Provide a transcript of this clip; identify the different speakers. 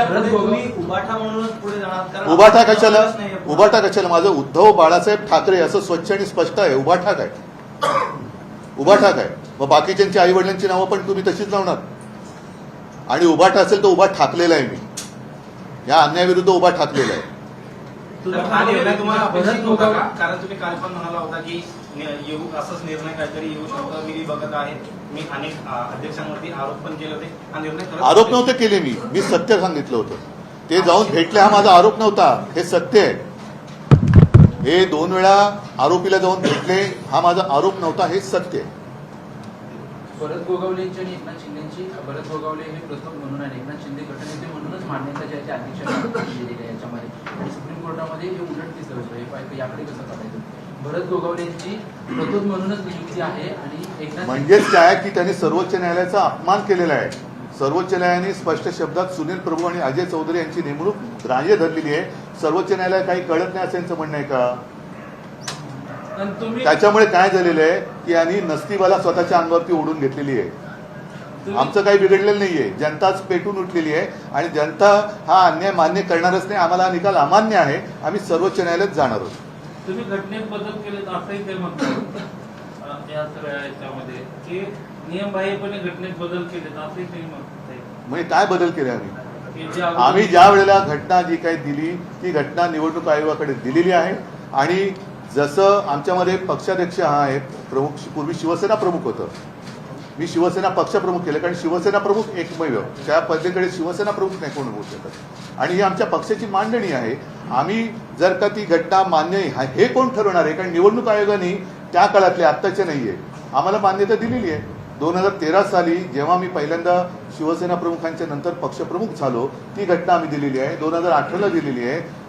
Speaker 1: आपल्याला
Speaker 2: कशाला. उभाटा कशाला? माझं उद्धव बाळासाहेब ठाकरे असं स्वच्छ आणि स्पष्ट आहे. उभाठा काय? उभाठा काय? मग बाकीच्यांची आई वडिलांची नावं पण तुम्ही तशीच लावणार. आणि उभाठा असेल तर उभा ठाकलेला आहे मी. या अन्यायाविरुद्ध उभा ठाकलेला आहे.
Speaker 3: हा निर्णय तुम्हाला अपेक्षित
Speaker 4: भरत
Speaker 3: होता का?
Speaker 4: गोगावले-
Speaker 3: कारण तुम्ही काल पण म्हणाला होता की येऊ असाच निर्णय काहीतरी येऊ शकतो. मी बघत आहे. मी अनेक अध्यक्षांवरती आरोप पण केले होते. हा निर्णय
Speaker 2: आरोप नव्हते केले मी. मी सत्य सांगितलं होतं. ते जाऊन भेटले हा माझा आरोप नव्हता. हे सत्य आहे. हे दोन वेळा आरोपीला जाऊन भेटले हा माझा आरोप नव्हता. हे सत्य आहे.
Speaker 4: भरत गोगावलेंची आणि एकनाथ शिंदेची भरत गोगावले हे प्रथम म्हणून आणि एकनाथ शिंदे गटनेते म्हणूनच मान्यता जी आहे ती अध्यक्षांनी दिलेली आहे याच्यामध्ये. आणि सुप्रीम कोर्टामध्ये हे उलट दिसत होतं. हे पाहिजे याकडे कसं पाहायचं भरत गोगावलेंची प्रथम म्हणूनच नियुक्ती आहे आणि एकनाथ
Speaker 2: म्हणजेच काय की त्यांनी सर्वोच्च न्यायालयाचा अपमान केलेला आहे? सर्वोच्च न्यायालयाने स्पष्ट शब्दात सुनील प्रभू आणि अजय चौधरी यांची नेमणूक ग्राह्य धरलेली आहे. सर्वोच्च न्यायालय काही कळत नाही असं यांचं म्हणणं आहे का?
Speaker 4: आणि तुम्ही
Speaker 2: त्याच्यामुळे काय झालेलं आहे? यांनी नसतीवाला स्वतःच्या अंगावरती ओढून घेतलेली आहे. आमचं काही बिघडलेलं नाहीये. जनताच पेटून उठलेली आहे आणि जनता हा अन्याय मान्य करणारच नाही. आम्हाला हा निकाल अमान्य आहे. आम्ही सर्वोच्च न्यायालयात जाणार आहोत.
Speaker 5: तुम्ही घटनेत बदल केले असंही ते म्हणतात. अं, या सगळ्या याच्यामध्ये. की नियमबाह्यपणे घटनेत बदल केले असंही ते म्हणतात.
Speaker 2: म्हणजे काय बदल केले आम्ही? आम्ही ज्या वेळेला घटना जी काही दिली ती घटना निवडणूक आयोगाकडे दिलेली आहे आणि जसं आमच्यामध्ये पक्षाध्यक्ष हा आहे प्रमुख पूर्वी शिवसेना प्रमुख होतं. मी शिवसेना पक्षप्रमुख केलं कारण शिवसेना प्रमुख एकमेव. त्या पद्धतीकडे शिवसेना प्रमुख नाही कोण होऊ शकत. आणि ही आमच्या पक्षाची मांडणी आहे. आम्ही जर का ती घटना मान्य हे कोण ठरवणार आहे? कारण निवडणूक आयोगाने त्या काळातले आत्ताचे नाहीये. आम्हाला मान्यता दिलेली आहे. दोन हजार तेरा साली जेव्हा मी पहिल्यांदा शिवसेना प्रमुखांच्या नंतर पक्षप्रमुख झालो ती घटना आम्ही दिलेली आहे. दोन हजार अठराला दिलेली आहे.